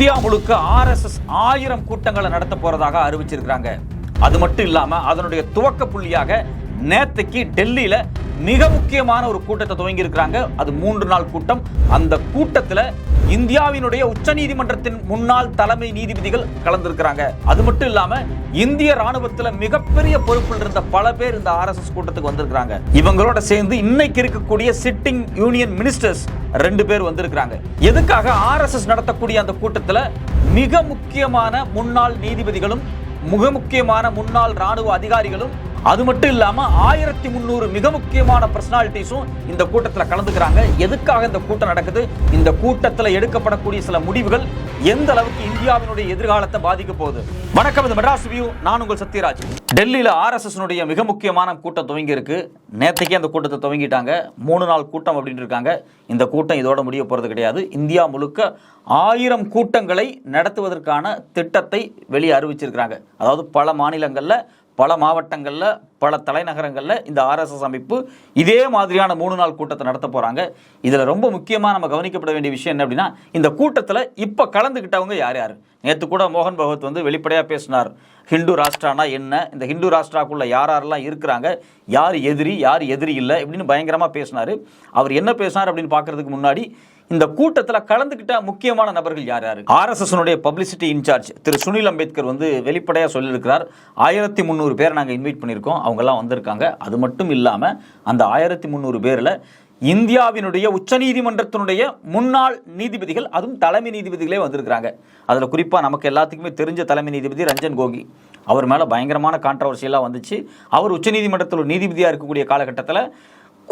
India முழுக்க RSS ஆயிரம் கூட்டங்களை நடத்த போறதாக அறிவிச்சிருக்கிறாங்க. அது மட்டும் இல்லாம அதனுடைய துவக்க புள்ளியாக நேற்றுக்கு டெல்லியில் மிக முக்கியமான ஒரு கூட்டத்தை துவங்கி இருக்கிறாங்க அது மூன்று நாள் கூட்டம். அந்த கூட்டத்தில் இந்தியாவினுடைய உச்சநீதிமன்றத்தின் முன்னாள் தலைமை நீதிபதிகள் கலந்திருக்கிறாங்க. அது மட்டும் இல்லாம இந்திய ராணுவத்துல மிகப்பெரிய பொறுப்பில் இருந்த பல பேர் இந்த ஆர்எஸ்எஸ் கூட்டத்துக்கு வந்திருக்கிறாங்க. இவங்களோட சேர்ந்து இன்னைக்கு இருக்கக்கூடிய சிட்டிங் யூனியன் மினிஸ்டர்ஸ் ரெண்டு பேர் வந்திருக்கிறாங்க. எதுக்காக ஆர்எஸ்எஸ் நடத்தக்கூடிய அந்த கூட்டத்துல மிக முக்கியமான முன்னாள் நீதிபதிகளும் மிக முக்கியமான முன்னாள் ராணுவ அதிகாரிகளும் அது மட்டும் இல்லாம ஆயிரத்தி முந்நூறு மிக முக்கியமான பர்சனாலிட்டிஸும் இந்த கூட்டத்தில் கலந்துக்கிறாங்க. எதுக்காக இந்த கூட்டம் நடக்குது? இந்த கூட்டத்தில் எடுக்கப்படக்கூடிய சில முடிவுகள் எந்த அளவுக்கு இந்தியாவினுடைய எதிர்காலத்தை பாதிக்க போகுது? வணக்கம் இது மெட்ராஸ் வியூ நான் உங்கள் சத்யராஜ். டெல்லியில் ஆர்எஸ்எஸ்னுடைய மிக முக்கியமான கூட்டம் துவங்கி இருக்கு. நேற்றுக்கே அந்த கூட்டத்தை துவங்கிட்டாங்க. மூணு நாள் கூட்டம் அப்படின்னு இருக்காங்க. இந்த கூட்டம் இதோட முடிய போகிறது கிடையாது. இந்தியா முழுக்க ஆயிரம் கூட்டங்களை நடத்துவதற்கான திட்டத்தை வெளியே அறிவிச்சிருக்கிறாங்க. அதாவது பல மாநிலங்களில் பல மாவட்டங்களில் பல தலைநகரங்களில் இந்த ஆர்எஸ்எஸ் அமைப்பு இதே மாதிரியான மூணு நாள் கூட்டத்தை நடத்த போகிறாங்க இதில் ரொம்ப முக்கியமாக நம்ம கவனிக்கப்பட வேண்டிய விஷயம் என்ன அப்படின்னா இந்த கூட்டத்தில் இப்போ கலந்துக்கிட்டவங்க யார் யார்? நேற்று கூட மோகன் பகவத் வந்து வெளிப்படையாக பேசினார். ஹிந்து ராஷ்டிரானா என்ன? இந்த ஹிந்து ராஷ்ட்ராக்குள்ளே யார் யாரெல்லாம் இருக்கிறாங்க? யார் எதிரி யார் எதிரி இல்லை? இப்படின்னு பயங்கரமாக பேசினார். அவர் என்ன பேசினார் அப்படின்னு பார்க்கறதுக்கு முன்னாடி இந்த கூட்டத்தில் கலந்துக்கிட்ட முக்கியமான நபர்கள் யார் யார்? ஆர்எஸ்எஸ்னுடைய பப்ளிசிட்டி இன்சார்ஜ் திரு சுனில் அம்பேத்கர் வந்து வெளிப்படையாக சொல்லியிருக்கிறார். ஆயிரத்தி முந்நூறு பேரை நாங்கள் இன்வைட் பண்ணியிருக்கோம். அவங்கெல்லாம் வந்திருக்காங்க. அது மட்டும் இல்லாமல் அந்த ஆயிரத்தி முந்நூறு பேரில் இந்தியாவினுடைய உச்சநீதிமன்றத்தினுடைய முன்னாள் நீதிபதிகள் அதுவும் தலைமை நீதிபதிகளே வந்திருக்கிறாங்க. அதில் குறிப்பாக நமக்கு எல்லாத்துக்குமே தெரிஞ்ச தலைமை நீதிபதி ரஞ்சன் கோகி. அவர் மேலே பயங்கரமான கான்ட்ரவர்சியெல்லாம் வந்துச்சு. அவர் உச்சநீதிமன்றத்தில் ஒரு நீதிபதியாக இருக்கக்கூடிய காலகட்டத்தில்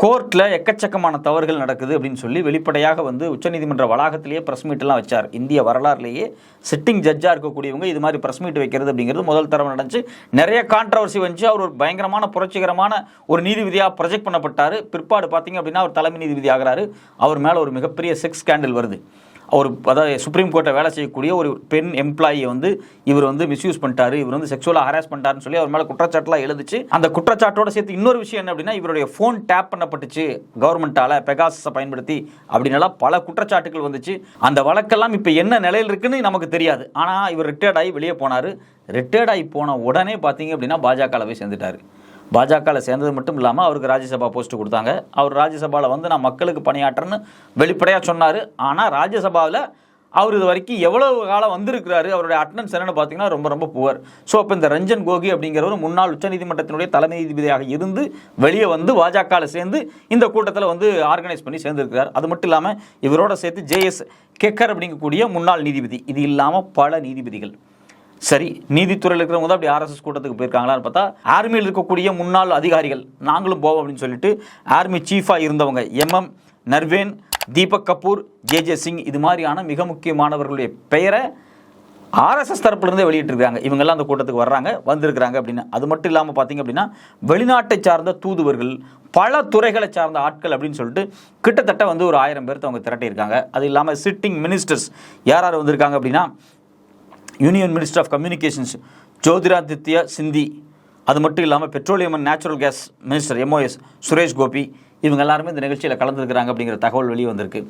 கோர்ட்டில் எக்கச்சக்கமான தவறுகள் நடக்குது அப்படின்னு சொல்லி வெளிப்படையாக வந்து உச்சநீதிமன்ற வளாகத்திலேயே ப்ரெஸ் மீட்லாம் வச்சார். இந்திய வரலாறுலேயே சிட்டிங் ஜட்ஜாக இருக்கக்கூடியவங்க இது மாதிரி ப்ரெஸ் மீட் வைக்கிறது அப்படிங்கிறது முதல் தரம் நடந்துச்சு. நிறைய கான்ட்ரவர்சி வந்துச்சு. அவர் ஒரு பயங்கரமான புரட்சிகரமான ஒரு நீதிபதியாக ப்ரொஜெக்ட் பண்ணப்பட்டார். பிற்பாடு பார்த்தீங்க அப்படின்னா அவர் தலைமை நீதிபதி ஆகிறாரு. அவர் மேலே ஒரு மிகப்பெரிய செக்ஸ் ஸ்கேண்டல் வருது. ஒரு அதாவது சுப்ரீம் கோர்ட்டை வேலை செய்யக்கூடிய ஒரு பெண் எம்ப்ளாயியை வந்து இவர் வந்து மிஸ்யூஸ் பண்ணிட்டாரு. இவர் வந்து செக்ஷுவலாக ஹராஸ் பண்ணிட்டாருன்னு சொல்லி அவர் மேலே குற்றச்சாட்டுலாம் எழுதிச்சு. அந்த குற்றச்சாட்டோட சேர்த்து இன்னொரு விஷயம் என்ன அப்படின்னா இவருடைய ஃபோன் டேப் பண்ணப்பட்டுச்சு. கவர்மெண்ட்டால் பெகாசஸை பயன்படுத்தி அப்படின்னலாம் பல குற்றச்சாட்டுகள் வந்துச்சு. அந்த வழக்கெல்லாம் இப்போ என்ன நிலையில் இருக்குன்னு நமக்கு தெரியாது. ஆனால் இவர் ரிட்டையர்ட் ஆகி வெளியே போனார். ரிட்டையர்ட் ஆகி போன உடனே பார்த்தீங்க அப்படின்னா பாஜகவில் போய் சேர்ந்துட்டார். பாஜகவில் சேர்ந்தது மட்டும் இல்லாமல் அவருக்கு ராஜ்யசபா போஸ்ட் கொடுத்தாங்க. அவர் ராஜ்யசபாவில் வந்து நான் மக்களுக்கு பணியாற்றுறேன்னு வெளிப்படையாக சொன்னார். ஆனால் ராஜ்யசபாவில் அவர் இது வரைக்கும் எவ்வளவு காலம் வந்திருக்கிறாரு அவருடைய அட்டண்டன்ஸ் என்னன்னு பார்த்தீங்கன்னா ரொம்ப ரொம்ப புவர் ஸோ அப்போ இந்த ரஞ்சன் கோகி அப்படிங்கிறவர் முன்னாள் உச்சநீதிமன்றத்தினுடைய தலைமை நீதிபதியாக இருந்து வெளியே வந்து பாஜகவில் சேர்ந்து இந்த கூட்டத்தில் வந்து ஆர்கனைஸ் பண்ணி சேர்ந்திருக்கிறார். அது மட்டும் இல்லாமல் இவரோட சேர்த்து ஜேஎஸ் கெக்கர் அப்படிங்கக்கூடிய முன்னாள் நீதிபதி. இது இல்லாமல் பல நீதிபதிகள். சரி நீதித்துறையில் இருக்கிறவங்க தான் அப்படி ஆர்எஸ்எஸ் கூட்டத்துக்கு போயிருக்காங்களான்னு பார்த்தா ஆர்மியில் இருக்கக்கூடிய முன்னாள் அதிகாரிகள் நாங்களும் போவோம் அப்படின்னு சொல்லிட்டு ஆர்மி சீஃபாக இருந்தவங்க M M Naravane Deepak Kapoor J J Singh இது மாதிரியான மிக முக்கியமானவர்களுடைய பெயரை ஆர்எஸ்எஸ் தரப்புலேருந்தே வெளியிட்டிருக்காங்க. இவங்கெல்லாம் அந்த கூட்டத்துக்கு வர்றாங்க வந்திருக்கிறாங்க அப்படின்னு. அது மட்டும் இல்லாமல் பார்த்தீங்க அப்படின்னா வெளிநாட்டை சார்ந்த தூதுவர்கள் பல துறைகளை சார்ந்த ஆட்கள் அப்படின்னு சொல்லிட்டு கிட்டத்தட்ட வந்து ஒரு ஆயிரம் பேர்த்த அவங்க திரட்டியிருக்காங்க. அது இல்லாமல் சிட்டிங் மினிஸ்டர்ஸ் யார் யார் வந்திருக்காங்க அப்படின்னா union minister of communications Jyotiraditya Scindia அது மட்டும் இல்லாமல் petroleum and natural gas minister MOS Suresh Gopi இவங்க எல்லாருமே இந்த நிகழ்ச்சியில் கலந்துருக்கிறாங்க அப்படிங்கிற தகவல் வெளியே வந்திருக்கு.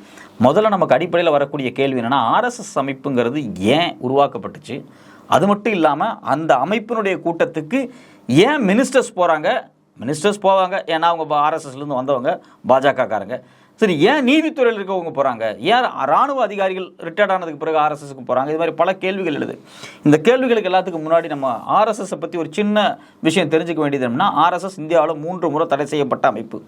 முதல்ல நமக்கு அடிப்படையில் வரக்கூடிய கேள்வி என்னென்னா ஆர்எஸ்எஸ் அமைப்புங்கிறது ஏன் உருவாக்கப்பட்டுச்சு? அது மட்டும் இல்லாமல் அந்த அமைப்பினுடைய கூட்டத்துக்கு ஏன் மினிஸ்டர்ஸ் போகிறாங்க மினிஸ்டர்ஸ் போவாங்க. ஏன்னா அவங்க ஆர்எஸ்எஸ்லேருந்து வந்தவங்க பாஜகக்காரங்க. சரி ஏன் நீதித்துறையில் இருக்கவங்க போகிறாங்க ஏன் ராணுவ அதிகாரிகள் ரிட்டையர்ட் ஆனதுக்கு பிறகு ஆர்எஸ்எஸ்க்கு போகிறாங்க இது மாதிரி பல கேள்விகள் எழுது. இந்த கேள்விகளுக்கு எல்லாத்துக்கும் முன்னாடி நம்ம ஆர்எஸ்எஸ்ஸை பற்றி ஒரு சின்ன விஷயம் தெரிஞ்சுக்க வேண்டியது என்னன்னா ஆர்எஸ்எஸ் இந்தியாவில் மூன்று முறை தடை செய்யப்பட்ட அமைப்பு.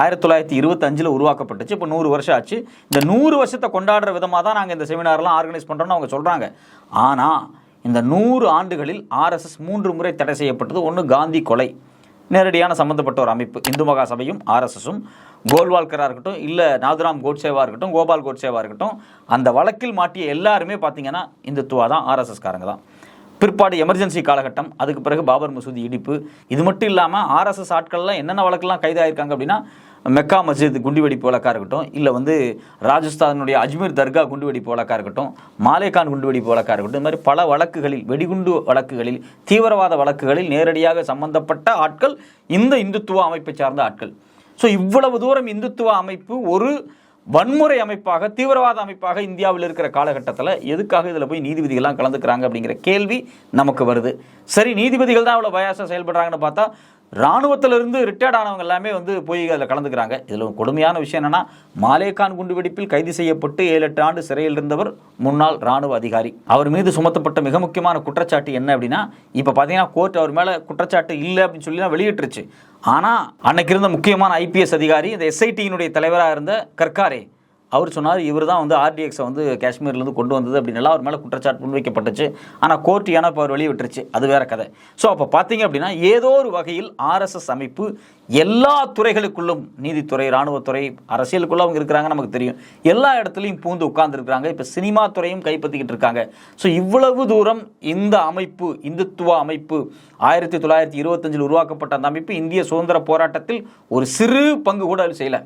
ஆயிரத்தி தொள்ளாயிரத்தி இருபத்தஞ்சில் உருவாக்கப்பட்டுச்சு இப்போ நூறு வருஷம் ஆச்சு. இந்த நூறு வருஷத்தை கொண்டாடுற விதமாக தான் நாங்கள் இந்த செமினார்லாம் ஆர்கனைஸ் பண்ணுறோம்னு அவங்க சொல்கிறாங்க ஆனால் இந்த நூறு ஆண்டுகளில் ஆர்எஸ்எஸ் மூன்று முறை தடை செய்யப்பட்டது. ஒன்று காந்தி கொலை. நேரடியான சம்பந்தப்பட்ட ஒரு அமைப்பு. இந்து மகா சபையும் ஆர்எஸ்எஸும் கோல்வால்கராக இருக்கட்டும் இல்லை நாதுராம் கோட்சேவாக இருக்கட்டும் கோபால் கோட்சேவாக இருக்கட்டும் அந்த வழக்கில் மாட்டிய எல்லாருமே பார்த்தீங்கன்னா இந்துத்துவா தான் ஆர்எஸ்எஸ்காரங்க தான். பிற்பாடு எமர்ஜென்சி காலகட்டம் அதுக்கு பிறகு பாபர் மசூதி இடிப்பு. இது மட்டும் இல்லாமல் ஆர்எஸ்எஸ் ஆட்கள்லாம் என்னென்ன வழக்கெல்லாம் கைதாயிருக்காங்க அப்படின்னா மெக்கா மஸ்ஜித் குண்டுவெடிப்பு வழக்காக இருக்கட்டும் இல்லை வந்து ராஜஸ்தானுடைய அஜ்மீர் தர்கா குண்டுவெடிப்பு வழக்காக இருக்கட்டும் மாலேகான் குண்டுவெடிப்பு வழக்காக இருக்கட்டும் இந்த மாதிரி பல வழக்குகளில் வெடிகுண்டு வழக்குகளில் தீவிரவாத வழக்குகளில் நேரடியாக சம்பந்தப்பட்ட ஆட்கள் இந்த இந்துத்துவ அமைப்பை சார்ந்த ஆட்கள். ஸோ இவ்வளவு தூரம் இந்துத்துவ அமைப்பு ஒரு வன்முறை அமைப்பாக தீவிரவாத அமைப்பாக இந்தியாவில் இருக்கிற காலகட்டத்தில் எதுக்காக இதில் போய் நீதிபதிகள்லாம் கலந்துக்கிறாங்க அப்படிங்கிற கேள்வி நமக்கு வருது. சரி நீதிபதிகள் தான் அவ்வளோ பயாசாக செயல்படுறாங்கன்னு பார்த்தா இராணுவத்திலிருந்து ரிட்டையர்ட் ஆனவங்க எல்லாமே வந்து போய் அதில் கலந்துக்கிறாங்க. இதில் கொடுமையான விஷயம் என்னென்னா மாலேகான் குண்டுவெடிப்பில் கைது செய்யப்பட்டு ஏழு எட்டு ஆண்டு சிறையில் இருந்தவர் முன்னாள் ராணுவ அதிகாரி. அவர் மீது சுமத்தப்பட்ட மிக முக்கியமான குற்றச்சாட்டு என்ன அப்படின்னா இப்போ பார்த்தீங்கன்னா கோர்ட் அவர் மேலே குற்றச்சாட்டு இல்லை அப்படின்னு சொல்லி தான் வெளியிட்டுருச்சு. ஆனால் அன்னைக்கு இருந்த முக்கியமான ஐபிஎஸ் அதிகாரி இந்த எஸ்ஐடியினுடைய தலைவராக இருந்த கர்காரே அவர் சொன்னார் இவர் தான் வந்து ஆர்டிஎக்ஸை வந்து காஷ்மீர்லேருந்து கொண்டு வந்தது அப்படின்னு எல்லாம் அவர் மேலே குற்றச்சாட்டு முன்வைக்கப்பட்டுச்சு. ஆனால் கோர்ட் ஏன்னா இப்போ அவர் விட்டுருச்சு. அது வேற கதை. ஸோ அப்போ பார்த்தீங்க அப்படின்னா ஏதோ ஒரு வகையில் ஆர்எஸ்எஸ் அமைப்பு எல்லா துறைகளுக்குள்ளும் நீதித்துறை இராணுவத்துறை அரசியலுக்குள்ள அவங்க இருக்கிறாங்க நமக்கு தெரியும். எல்லா இடத்துலையும் பூந்து உட்கார்ந்துருக்காங்க இப்போ சினிமா துறையும் கைப்பற்றிக்கிட்டு இருக்காங்க. ஸோ இவ்வளவு தூரம் இந்த அமைப்பு இந்துத்துவ அமைப்பு ஆயிரத்தி தொள்ளாயிரத்தி இருபத்தஞ்சில் உருவாக்கப்பட்ட அந்த அமைப்பு இந்திய சுதந்திர போராட்டத்தில் ஒரு சிறு பங்கு கூட அது செய்யலை.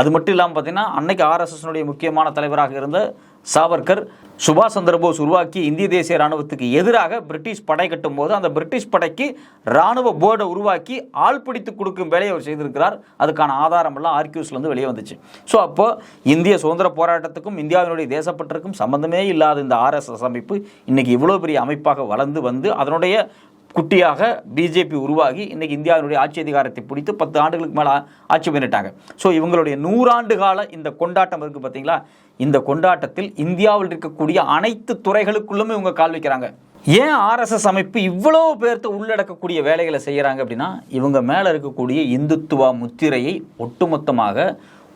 அது மட்டும் இல்லாமல் பார்த்தீங்கன்னா அன்னைக்கு ஆர்எஸ்எஸ்னுடைய முக்கியமான தலைவராக இருந்த சாவர்கர் சுபாஷ் சந்திரபோஸ் உருவாக்கி இந்திய தேசிய ராணுவத்துக்கு எதிராக பிரிட்டிஷ் படை கட்டும் போது அந்த பிரிட்டிஷ் படைக்கு ராணுவ போர்டை உருவாக்கி ஆள் பிடித்து கொடுக்கும் வேலையை அவர் செய்திருக்கிறார். அதுக்கான ஆதாரம் எல்லாம் ஆர்கியூஸ்லேருந்து வெளியே வந்துச்சு. ஸோ அப்போ இந்திய சுதந்திர போராட்டத்துக்கும் இந்தியாவினுடைய தேசப்பட்டிற்கும் சம்பந்தமே இல்லாத இந்த ஆர்எஸ்எஸ் அமைப்பு இன்னைக்கு இவ்வளோ பெரிய அமைப்பாக வளர்ந்து வந்து அதனுடைய குட்டியாக பிஜேபி உருவாகி இன்றைக்கி இந்தியாவினுடைய ஆட்சி அதிகாரத்தை பிடித்து பத்து ஆண்டுகளுக்கு மேலே ஆட்சி பண்ணிட்டாங்க. ஸோ இவங்களுடைய நூறாண்டு கால இந்த கொண்டாட்டம் இருக்குது பார்த்தீங்களா இந்த கொண்டாட்டத்தில் இந்தியாவில் இருக்கக்கூடிய அனைத்து துறைகளுக்குள்ளுமே இவங்க கால் வைக்கிறாங்க. ஏன் ஆர்எஸ்எஸ் அமைப்பு இவ்வளோ பேர்த்த உள்ளடக்கக்கூடிய வேலைகளை செய்கிறாங்க அப்படின்னா இவங்க மேலே இருக்கக்கூடிய இந்துத்துவா முத்திரையை ஒட்டுமொத்தமாக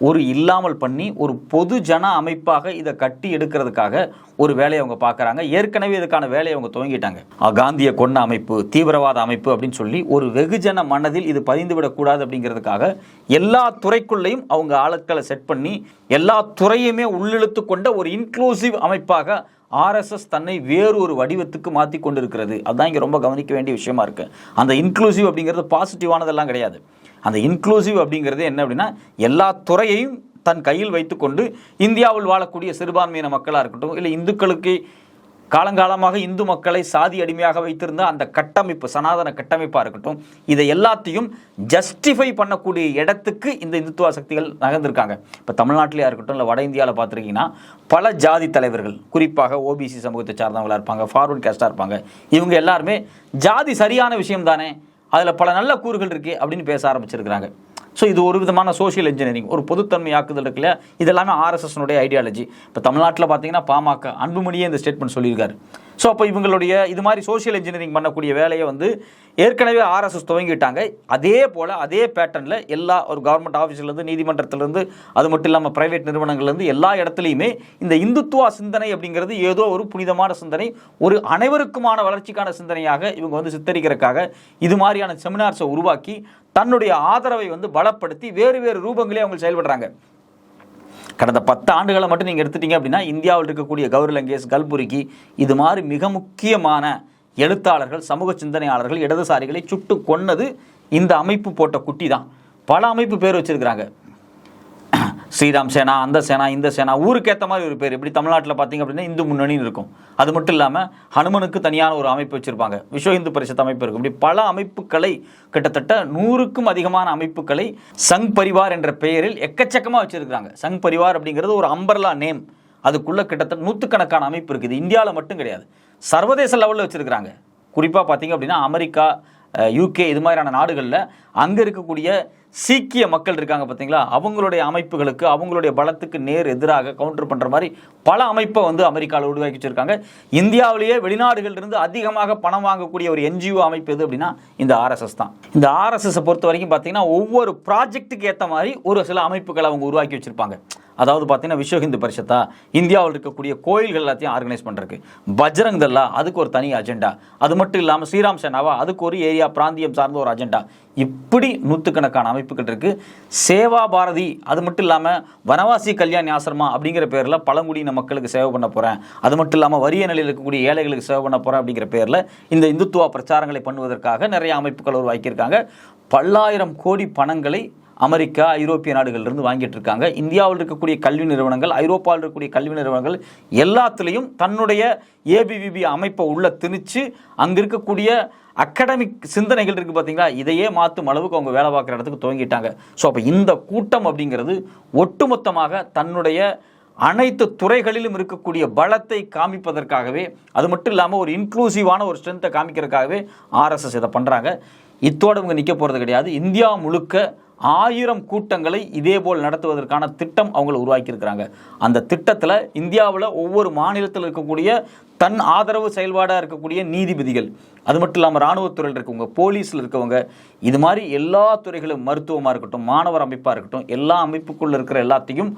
ஒரு இல்லாமல் பண்ணி ஒரு பொது ஜன அமைப்பாக இதை கட்டி எடுக்கிறதுக்காக ஒரு வேலையை அவங்க பார்க்குறாங்க. ஏற்கனவே இதுக்கான வேலையை அவங்க துவங்கிட்டாங்க. காந்திய கொண்ட அமைப்பு தீவிரவாத அமைப்பு அப்படின்னு சொல்லி ஒரு வெகுஜன மனதில் இது பதிந்துவிடக்கூடாது அப்படிங்கிறதுக்காக எல்லா துறைக்குள்ளேயும் அவங்க ஆளுக்களை செட் பண்ணி எல்லா துறையுமே உள்ளிழுத்து கொண்ட ஒரு இன்க்ளூசிவ் அமைப்பாக ஆர்எஸ்எஸ் தன்னை வேறு ஒரு வடிவத்துக்கு மாற்றி கொண்டு இருக்கிறது அதுதான் இங்கே ரொம்ப கவனிக்க வேண்டிய விஷயமா இருக்குது அந்த இன்க்ளூசிவ் அப்படிங்கிறது பாசிட்டிவானதெல்லாம் கிடையாது. அந்த இன்க்ளூசிவ் அப்படிங்கிறது என்ன அப்படின்னா எல்லா துறையையும் தன் கையில் வைத்துக்கொண்டு இந்தியாவில் வாழக்கூடிய சிறுபான்மையின மக்களாக இருக்கட்டும் இல்லை இந்துக்களுக்கு காலங்காலமாக இந்து மக்களை சாதி அடிமையாக வைத்திருந்த அந்த கட்டமைப்பு சனாதன கட்டமைப்பாக இருக்கட்டும் இதை எல்லாத்தையும் ஜஸ்டிஃபை பண்ணக்கூடிய இடத்துக்கு இந்த இந்துத்துவ சக்திகள் நகர்ந்திருக்காங்க. இப்போ தமிழ்நாட்டிலேயா இருக்கட்டும் இல்லை வட இந்தியாவில் பார்த்துருக்கீங்கன்னா பல ஜாதி தலைவர்கள் குறிப்பாக ஓபிசி சமூகத்தை சார்ந்தவங்களா இருப்பாங்க ஃபார்வர்ட் கேஸ்டாக இருப்பாங்க இவங்க எல்லாருமே ஜாதி சரியான விஷயம் தானே அதில் பல நல்ல கூறுகள் இருக்கு அப்படின்னு பேச ஆரம்பிச்சிருக்கிறாங்க. ஸோ இது ஒரு விதமான சோஷியல் இன்ஜினியரிங் ஒரு பொதுத்தன்மை ஆக்குதல் இருக்குல்ல? இதெல்லாமே ஆர்எஸ்எஸ்னுடைய ஐடியாலஜி இப்போ தமிழ்நாட்டில் பார்த்தீங்கன்னா பாமக அன்புமணியே இந்த ஸ்டேட்மெண்ட் சொல்லியிருக்காரு. ஸோ அப்போ இவங்களுடைய இது மாதிரி சோஷியல் இன்ஜினியரிங் பண்ணக்கூடிய வேலையை வந்து ஏற்கனவே ஆர்எஸ்எஸ் துவங்கிட்டாங்க. அதே போல் அதே பேட்டர்னில் எல்லா ஒரு கவர்மெண்ட் ஆஃபீஸ்லேருந்து நீதிமன்றத்திலேருந்து அது மட்டும் இல்லாமல் ப்ரைவேட் நிறுவனங்கள்லேருந்து எல்லா இடத்துலையுமே இந்த இந்துத்துவா சிந்தனை அப்படிங்கிறது ஏதோ ஒரு புனிதமான சிந்தனை ஒரு அனைவருக்குமான வளர்ச்சிக்கான சிந்தனையாக இவங்க வந்து சித்தரிக்கிறதுக்காக இது மாதிரியான செமினார்ஸை உருவாக்கி தன்னுடைய ஆதரவை வந்து பலப்படுத்தி வேறு வேறு ரூபங்களே அவங்க செயல்படுறாங்க. கடந்த பத்து ஆண்டுகளை மட்டும் நீங்கள் எடுத்துட்டீங்க அப்படின்னா இந்தியாவில் இருக்கக்கூடிய கௌரி லங்கேஷ் கல்புரிக்கு இது மாதிரி மிக முக்கியமான எழுத்தாளர்கள் சமூக சிந்தனையாளர்கள் இடதுசாரிகளை சுட்டு கொன்னது இந்த அமைப்பு போட்ட குட்டி தான் பல அமைப்பு பேர் வச்சிருக்கிறாங்க. ஸ்ரீராம் சேனா அந்த சேனா இந்த சேனா ஊருக்கு ஏற்ற மாதிரி ஒரு பேர். இப்படி தமிழ்நாட்டில் பார்த்தீங்க அப்படின்னா இந்து முன்னணின்னு இருக்கும். அது மட்டும் இல்லாமல் ஹனுமனுக்கு தனியான ஒரு அமைப்பு வச்சுருப்பாங்க. விஸ்வ இந்து பரிஷத் அமைப்பு இருக்கும் இப்படி பல அமைப்புகளை கிட்டத்தட்ட நூறுக்கும் அதிகமான அமைப்புகளை சங் பரிவார் என்ற பெயரில் எக்கச்சக்கமாக வச்சுருக்கிறாங்க. சங் பரிவார் அப்படிங்கிறது ஒரு அம்பர்லா நேம். அதுக்குள்ளே கிட்டத்தட்ட நூற்றுக்கணக்கான அமைப்பு இருக்குது. இந்தியாவில் மட்டும் கிடையாது. சர்வதேச லெவலில் வச்சுருக்கிறாங்க. குறிப்பாக பார்த்தீங்க அப்படின்னா அமெரிக்கா யூகே இது மாதிரியான நாடுகளில் அங்கே இருக்கக்கூடிய சீக்கிய மக்கள் இருக்காங்க பார்த்தீங்களா? அவங்களுடைய அமைப்புகளுக்கு அவங்களுடைய பலத்துக்கு நேர் எதிராக கவுண்டர் பண்ணுற மாதிரி பல அமைப்பை வந்து அமெரிக்காவில் உருவாக்கி வச்சிருக்காங்க. இந்தியாவிலேயே வெளிநாடுகளிலிருந்து அதிகமாக பணம் வாங்கக்கூடிய ஒரு என்ஜிஓ அமைப்பு எது அப்படின்னா இந்த ஆர்எஸ்எஸ் தான். இந்த ஆர்எஸ்எஸ்ஸை பொறுத்த வரைக்கும் பார்த்தீங்கன்னா ஒவ்வொரு ப்ராஜெக்ட்டுக்கு ஏற்ற மாதிரி ஒரு சில அமைப்புகளை அவங்க உருவாக்கி வச்சிருப்பாங்க. அதாவது பார்த்தீங்கன்னா விஸ்வ ஹிந்து பரிஷத்தா? இந்தியாவில் இருக்கக்கூடிய கோயில்கள் எல்லாத்தையும் ஆர்கனைஸ் பண்ணுறதுக்கு பஜ்ரங் தல்லா அதுக்கு ஒரு தனி அஜெண்டா அது மட்டும் இல்லாமல் ஸ்ரீராம் சேனாவா? அதுக்கு ஒரு ஏரியா பிராந்தியம் சார்ந்த ஒரு அஜெண்டா இப்படி நூற்றுக்கணக்கான அமைப்புகள் இருக்குது சேவா பாரதி அது மட்டும் இல்லாமல் வனவாசி கல்யாணி ஆசிரமா அப்படிங்கிற பேரில் பழங்குடியின மக்களுக்கு சேவை பண்ண போகிறேன் அது மட்டும் இல்லாமல் வறிய நிலையில் இருக்கக்கூடிய ஏழைகளுக்கு சேவை பண்ண போகிறேன் அப்படிங்கிற பேரில் இந்த இந்துத்துவ பிரச்சாரங்களை பண்ணுவதற்காக நிறைய அமைப்புகள் உருவாக்கியிருக்காங்க. பல்லாயிரம் கோடி பணங்களை அமெரிக்கா ஐரோப்பிய நாடுகள்லேருந்து வாங்கிட்டு இருக்காங்க இந்தியாவில் இருக்கக்கூடிய கல்வி நிறுவனங்கள் ஐரோப்பாவில் இருக்கக்கூடிய கல்வி நிறுவனங்கள் எல்லாத்துலேயும் தன்னுடைய ஏபிவிபி அமைப்பை உள்ள திணிச்சு அங்கே இருக்கக்கூடிய அகாடமிக் சிந்தனைகள் இருக்குது பார்த்தீங்களா இதையே மாற்றும் அளவுக்கு அவங்க வேலை பார்க்குற இடத்துக்கு துவங்கிட்டாங்க. ஸோ அப்போ இந்த கூட்டம் அப்படிங்கிறது ஒட்டுமொத்தமாக தன்னுடைய அனைத்து துறைகளிலும் இருக்கக்கூடிய பலத்தை காமிப்பதற்காகவே அது மட்டும் இல்லாமல் ஒரு இன்க்ளூசிவான ஒரு ஸ்ட்ரென்த்தை காமிக்கிறதுக்காகவே ஆர்எஸ்எஸ் இதை பண்ணுறாங்க இத்தோடு இவங்க நிற்க போகிறது கிடையாது. இந்தியா முழுக்க ஆயிரம் கூட்டங்களை இதே போல் நடத்துவதற்கான திட்டம் அவங்க உருவாக்கியிருக்கிறாங்க. அந்த திட்டத்தில் இந்தியாவில் ஒவ்வொரு மாநிலத்தில் இருக்கக்கூடிய தன் ஆதரவு செயல்பாடாக இருக்கக்கூடிய நீதிபதிகள் அது மட்டும் இல்லாமல் இராணுவத்துறையில் இருக்கவங்க போலீஸில் இருக்கவங்க இது மாதிரி எல்லா துறைகளும் மருத்துவமாக இருக்கட்டும் மாணவர் அமைப்பாக இருக்கட்டும் எல்லா அமைப்புக்குள்ளே இருக்கிற எல்லாத்தையும்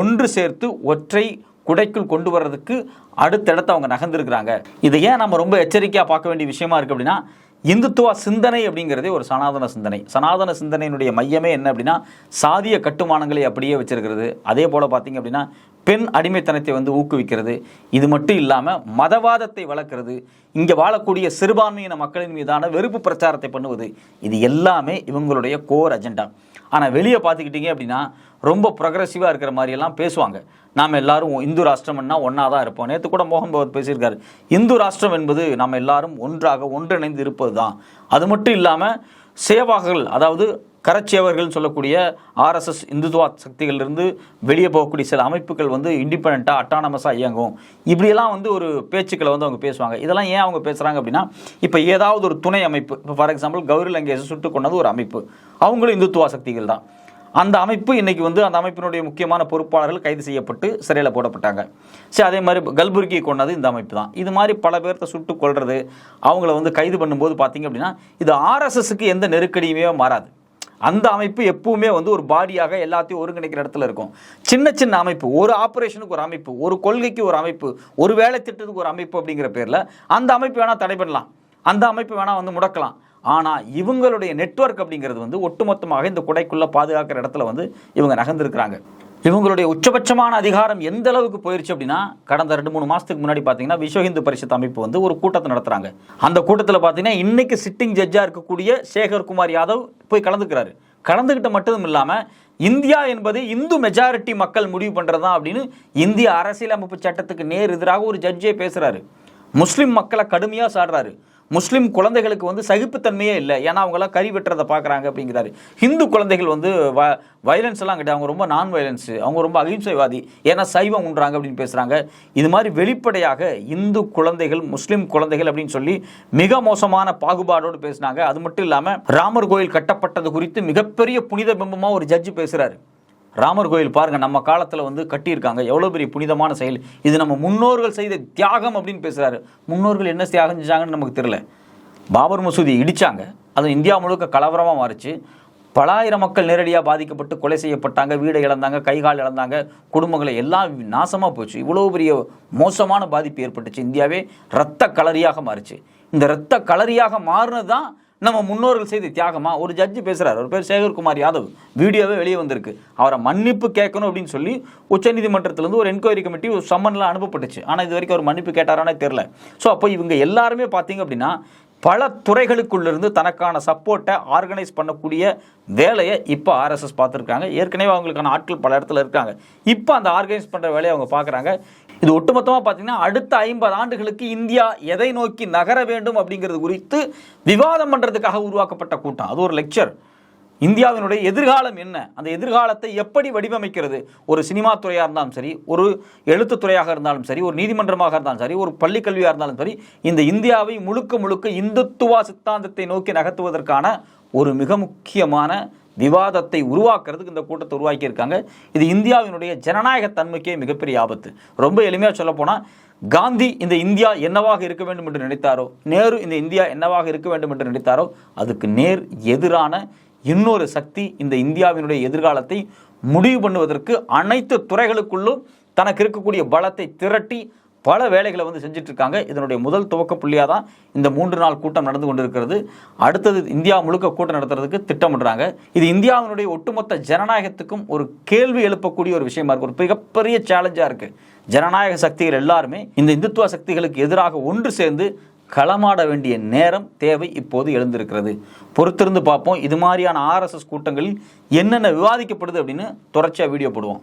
ஒன்று சேர்த்து ஒற்றை குடைக்குள் கொண்டு வர்றதுக்கு அடுத்த இடத்த அவங்க நகர்ந்துருக்கிறாங்க. இதை ஏன் நம்ம ரொம்ப எச்சரிக்கையாக பார்க்க வேண்டிய விஷயமா இருக்குது அப்படின்னா இந்துத்துவ சிந்தனை அப்படிங்கிறதே ஒரு சனாதன சிந்தனை. சனாதன சிந்தனையினுடைய மையமே என்ன அப்படின்னா சாதிய கட்டுமானங்களை அப்படியே வச்சிருக்கிறது. அதே போல் பார்த்தீங்க அப்படின்னா பெண் அடிமைத்தனத்தை வந்து ஊக்குவிக்கிறது. இது மட்டும் இல்லாமல் மதவாதத்தை வளர்க்குறது. இங்கே வாழக்கூடிய சிறுபான்மையின மக்களின் மீதான வெறுப்பு பிரச்சாரத்தை பண்ணுவது. இது எல்லாமே இவங்களுடைய கோர் அஜெண்டா. ஆனால் வெளியே பார்த்துக்கிட்டீங்க அப்படின்னா ரொம்ப ப்ரொக்ரெசிவாக இருக்கிற மாதிரியெல்லாம் பேசுவாங்க. நாம் எல்லாரும் இந்து ராஷ்டிரம்னா ஒன்றா தான் இருப்போம். நேற்று கூட மோகன் பகவத் பேசியிருக்காரு. இந்து ராஷ்டிரம் என்பது நாம் எல்லாரும் ஒன்றாக ஒன்றிணைந்து இருப்பது தான் அது மட்டும் இல்லாமல் சேவாகர்கள் அதாவது கரச்சேவர்கள் சொல்லக்கூடிய ஆர்எஸ்எஸ் இந்துத்துவா சக்திகளிலிருந்து வெளியே போகக்கூடிய சில அமைப்புகள் வந்து இண்டிபெண்ட்டாக அட்டானமஸாக இயங்கும். இப்படியெல்லாம் வந்து ஒரு பேச்சுக்களை வந்து அவங்க பேசுவாங்க. இதெல்லாம் ஏன் அவங்க பேசுகிறாங்க அப்படின்னா இப்போ ஏதாவது ஒரு துணை அமைப்பு இப்போ ஃபார் எக்ஸாம்பிள் கௌரி லங்கேஷை சுட்டு கொண்டது ஒரு அமைப்பு. அவங்களும் இந்துத்துவா சக்திகள் தான். அந்த அமைப்பு இன்னைக்கு வந்து அந்த அமைப்பினுடைய முக்கியமான பொறுப்பாளர்கள் கைது செய்யப்பட்டு சிறையில் போடப்பட்டாங்க. சரி அதே மாதிரி கல்புர்கியை கொண்டது இந்த அமைப்பு தான். இது மாதிரி பல பேர்த்த சுட்டு கொள்வது அவங்கள வந்து கைது பண்ணும்போது பார்த்தீங்க அப்படின்னா இது ஆர்எஸ்எஸ்க்கு எந்த நெருக்கடியுமே மாறாது. அந்த அமைப்பு எப்பவுமே வந்து ஒரு பாடியாக எல்லாத்தையும் ஒருங்கிணைக்கிற இடத்துல இருக்கும். சின்ன சின்ன அமைப்பு ஒரு ஆப்ரேஷனுக்கு ஒரு அமைப்பு ஒரு கொள்கைக்கு ஒரு அமைப்பு ஒரு வேலை திட்டத்துக்கு ஒரு அமைப்பு அப்படிங்கிற பேரில் அந்த அமைப்பு வேணால் தடை பண்ணலாம். அந்த அமைப்பு வேணால் வந்து முடக்கலாம். ஆனால் இவங்களுடைய நெட்வொர்க் அப்படிங்கிறது வந்து ஒட்டுமொத்தமாக இந்த குடைக்குள்ளே பாதுகாக்கிற இடத்துல வந்து இவங்க நகர்ந்துருக்கிறாங்க. இவங்களுடைய உச்சபட்சமான அதிகாரம் எந்த அளவுக்கு போயிருச்சு அப்படின்னா கடந்த ரெண்டு மூணு மாதத்துக்கு முன்னாடி பார்த்தீங்கன்னா விஸ்வ இந்து பரிஷத் அமைப்பு வந்து ஒரு கூட்டத்தை நடத்துகிறாங்க அந்த கூட்டத்தில் பார்த்தீங்கன்னா இன்னைக்கு சிட்டிங் ஜட்ஜாக இருக்கக்கூடிய சேகர் குமார் யாதவ் போய் கலந்துக்கிறாரு. கலந்துக்கிட்ட மட்டும் இல்லாமல் இந்தியா என்பது இந்து மெஜாரிட்டி மக்கள் முடிவு பண்ணுறது தான் அப்படின்னு இந்திய அரசியலமைப்பு சட்டத்துக்கு நேர் எதிராக ஒரு ஜட்ஜே பேசுகிறாரு முஸ்லீம் மக்களை கடுமையாக சாடுறாரு. முஸ்லீம் குழந்தைகளுக்கு வந்து சகிப்புத்தன்மையே இல்லை. ஏன்னா அவங்களாம் கறி வெட்டுறதை பார்க்குறாங்க அப்படிங்கிறாரு. ஹிந்து குழந்தைகள் வந்து வ வயலன்ஸ் எல்லாம் கிடையாது. அவங்க ரொம்ப நான் வயலன்ஸு அவங்க ரொம்ப அகிம்சைவாதி. ஏன்னா சைவம் உண்றாங்க அப்படின்னு பேசுகிறாங்க இது மாதிரி வெளிப்படையாக இந்து குழந்தைகள் முஸ்லீம் குழந்தைகள் அப்படின்னு சொல்லி மிக மோசமான பாகுபாடோடு பேசினாங்க. அது மட்டும் இல்லாமல் ராமர் கோயில் கட்டப்பட்டது குறித்து மிகப்பெரிய புனித பிம்பமாக ஒரு ஜட்ஜு பேசுகிறாரு ராமர் கோயில் பாருங்க நம்ம காலத்தில் வந்து கட்டியிருக்காங்க. எவ்வளோ பெரிய புனிதமான செயல். இது நம்ம முன்னோர்கள் செய்த தியாகம் அப்படின்னு பேசுகிறாரு முன்னோர்கள் என்ன தியாகம் செஞ்சாங்கன்னு நமக்கு தெரில பாபர் மசூதி இடித்தாங்க அது இந்தியா முழுக்க கலவரமாக மாறுச்சு. பலாயிரம் மக்கள் நேரடியாக பாதிக்கப்பட்டு கொலை செய்யப்பட்டாங்க வீடை இழந்தாங்க கைகால் இழந்தாங்க குடும்பங்களை எல்லாம் நாசமாக போச்சு. இவ்வளோ பெரிய மோசமான பாதிப்பு ஏற்பட்டுச்சு. இந்தியாவே இரத்த களரியாக மாறுச்சு. இந்த இரத்த களரியாக மாறினது தான் நம்ம முன்னோர்கள் செய்த தியாகமா? ஒரு ஜட்ஜு பேசுறாரு. ஒரு பேர் சேகர்குமார் யாதவ். வீடியோவே வெளியே வந்திருக்கு. அவரை மன்னிப்பு கேட்கணும் அப்படின்னு சொல்லி உச்சநீதிமன்றத்திலேருந்து ஒரு என்கொயரி கமிட்டி ஒரு சம்மன்லாம் அனுப்பப்பட்டுச்சு. ஆனால் இது வரைக்கும் அவர் மன்னிப்பு கேட்டாரானே தெரில ஸோ அப்போ இவங்க எல்லாருமே பார்த்தீங்க அப்படின்னா பல துறைகளுக்குள்ளிருந்து தனக்கான சப்போர்ட்டை ஆர்கனைஸ் பண்ணக்கூடிய வேலையை இப்போ ஆர்எஸ்எஸ் பார்த்துருக்காங்க. ஏற்கனவே அவங்களுக்கான ஆட்கள் பல இடத்துல இருக்காங்க. இப்போ அந்த ஆர்கனைஸ் பண்ணுற வேலையை அவங்க பார்க்குறாங்க. இது ஒட்டுமொத்தமாக பார்த்தீங்கன்னா அடுத்த ஐம்பது ஆண்டுகளுக்கு இந்தியா எதை நோக்கி நகர வேண்டும் அப்படிங்கிறது குறித்து விவாதம் பண்ணுறதுக்காக உருவாக்கப்பட்ட கூட்டம். அது ஒரு லெக்சர் இந்தியாவினுடைய எதிர்காலம் என்ன? அந்த எதிர்காலத்தை எப்படி வடிவமைக்கிறது? ஒரு சினிமா துறையாக இருந்தாலும் சரி ஒரு எழுத்துத்துறையாக இருந்தாலும் சரி ஒரு நீதிமன்றமாக இருந்தாலும் சரி ஒரு பள்ளிக்கல்வியாக இருந்தாலும் சரி இந்த இந்தியாவை முழுக்க முழுக்க இந்துத்துவா சித்தாந்தத்தை நோக்கி நகர்த்துவதற்கான ஒரு மிக முக்கியமான விவாதத்தை உருவாக்குறதுக்கு இந்த கூட்டத்தை உருவாக்கியிருக்காங்க. இது இந்தியாவினுடைய ஜனநாயக தன்மைக்கே மிகப்பெரிய ஆபத்து. ரொம்ப எளிமையாக சொல்லப்போனால் காந்தி இந்த இந்தியா என்னவாக இருக்க வேண்டும் என்று நினைத்தாரோ நேரு இந்த இந்தியா என்னவாக இருக்க வேண்டும் என்று நினைத்தாரோ அதுக்கு நேர் எதிரான இன்னொரு சக்தி இந்த இந்தியாவினுடைய எதிர்காலத்தை முடிவு பண்ணுவதற்கு அனைத்து துறைகளுக்குள்ளும் தனக்கு இருக்கக்கூடிய பலத்தை திரட்டி பல வேலைகளை வந்து செஞ்சிட்ருக்காங்க. இதனுடைய முதல் துவக்க புள்ளியாக தான் இந்த மூன்று நாள் கூட்டம் நடந்து கொண்டிருக்கிறது. அடுத்தது இந்தியா முழுக்க கூட்டம் நடத்துறதுக்கு திட்டமிடுறாங்க. இது இந்தியாவினுடைய ஒட்டுமொத்த ஜனநாயகத்துக்கும் ஒரு கேள்வி எழுப்பக்கூடிய ஒரு விஷயமா இருக்குது ஒரு மிகப்பெரிய சேலஞ்சாக இருக்குது ஜனநாயக சக்திகள் எல்லாருமே இந்த இந்துத்துவ சக்திகளுக்கு எதிராக ஒன்று சேர்ந்து களமாட வேண்டிய நேரம் தேவை இப்போது எழுந்திருக்கிறது. பொறுத்திருந்து பார்ப்போம். இது மாதிரியான ஆர்எஸ்எஸ் கூட்டங்களில் என்னென்ன விவாதிக்கப்படுது அப்படின்னு தொடர்ச்சியாக வீடியோ போடுவோம்.